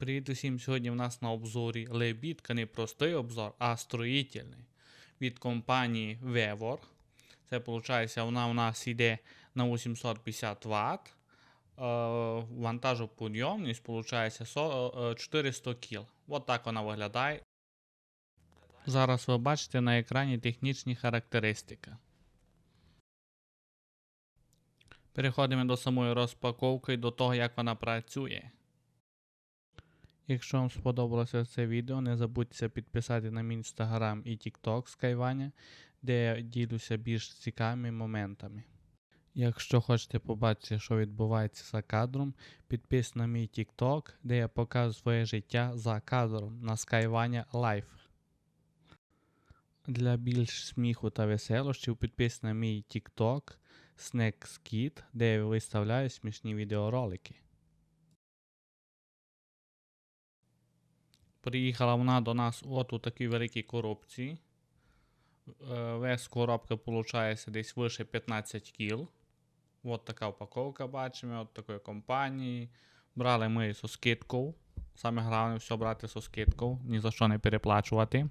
Привіт усім! Сьогодні в нас на обзорі лебідка, не простий обзор, а строїтельний. Від компанії Vevor. Це виходить, вона у нас йде на 850 Вт. Е, Вантажоподйомність виходить 400 кг. От так вона виглядає. Зараз ви бачите на екрані технічні характеристики. Переходимо до самої розпаковки і до того, як вона працює. Якщо вам сподобалося це відео, не забудьте підписати на мій інстаграм і тікток Скайваня, де я ділюся більш цікавими моментами. Якщо хочете побачити, що відбувається за кадром, підписуйтесь на мій тікток, де я показую своє життя за кадром на Скайваня Life. Для більш сміху та веселощів підписуйтесь на мій тікток SnacksKid, де я виставляю смішні відеоролики. Приїхала вона до нас от у такій великій коробці. Е, Вес коробка виходить десь вище 15 кіл. От така упаковка бачимо, от такої компанії. Брали ми зі скидкою. Саме головне все брати зі скидкою, ні за що не переплачувати.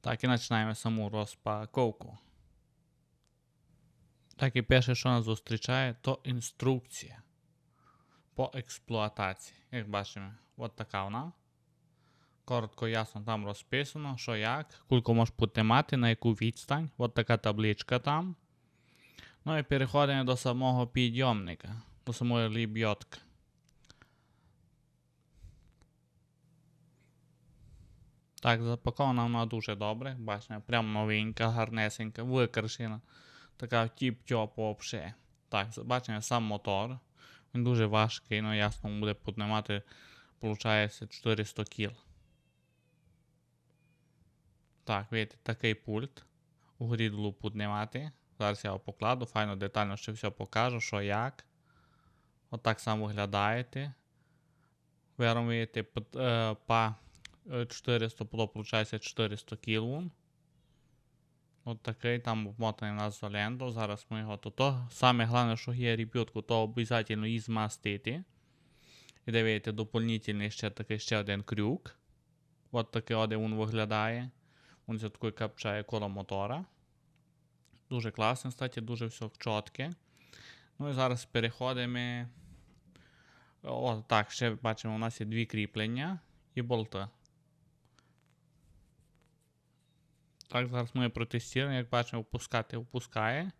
Так, і починаємо саму розпаковку. Так, і перше, що нас зустрічає, то інструкція по експлуатації. Як бачимо, от така вона. Коротко, ясно там розписано, що як, скільки можеш піднімати, на яку відстань. От така табличка там. Ну і переходимо до самого підйомника, до самої лібьотки. Так, запакована вона дуже добре. Бачимо, прям новенька, гарнесенька, викрашена. Така тіп-тьоп взагалі. Так, бачимо сам мотор. Він дуже важкий, ну ясно, буде піднімати, виходить, 400 кг. Так, видите, такий пульт. У грідлу піднімати. Зараз я його покладу, файно детально ще все покажу, що як. Отак само виглядаєте. Виробуєте по 400 було, виходить 400 кг. От такий там обмотаний у нас золендо. Зараз ми його тут. Саме головне, що є ребютку, то обов'язково її змастити. І дивіться, доповнительний ще такий ще один крюк. От такий один виглядає. Він за такою капчає коло мотора. Дуже класно, кстати, дуже все чітке. Ну і зараз переходимо. О, так, ще бачимо, у нас є дві кріплення і болти. Так, зараз ми протестуємо, як бачимо, впускати впускає,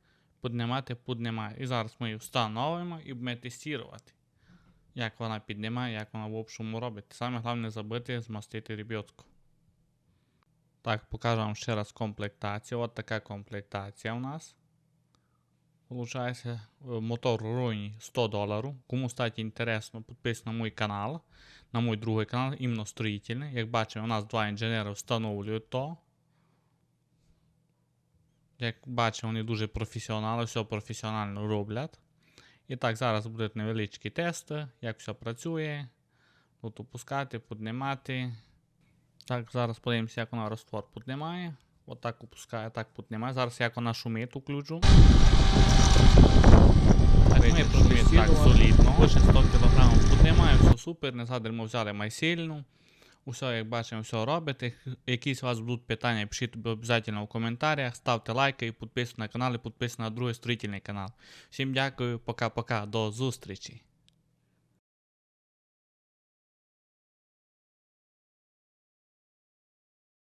піднімати піднімає. І зараз ми її встановимо і будемо тестувати, як вона піднімає, як вона в общому робить. Саме головне забити змастити ребятку. Так, покажу вам ще раз комплектацію. От така комплектація у нас. Получається, мотор Руні 100 доларів. Кому стати інтересно, підписуйтесь на мій канал, на мій другий канал, іменно строїтельний. Як бачимо, у нас два інженери встановлюють то. Як бачимо, вони дуже професіонали, все професіонально роблять. І так, зараз будуть невеличкі тести, як все працює. Тут опускати, піднімати. Так, зараз подивимося, як вона раствор піднімає. Отак опускає, так піднімає. Зараз як вона шумить, уключу. Так, ми шумить так солідно. Лише 100 кг піднімає, все супер. Не згадуємо, взяли майсильну. Усе, як бачимо, все робите. Якісь у вас будуть питання, пишіть обов'язково в коментарях, ставте лайки і підписуйтесь на канал, і підписуйтесь на другий строїтельний канал. Всім дякую, пока-пока, до зустрічі.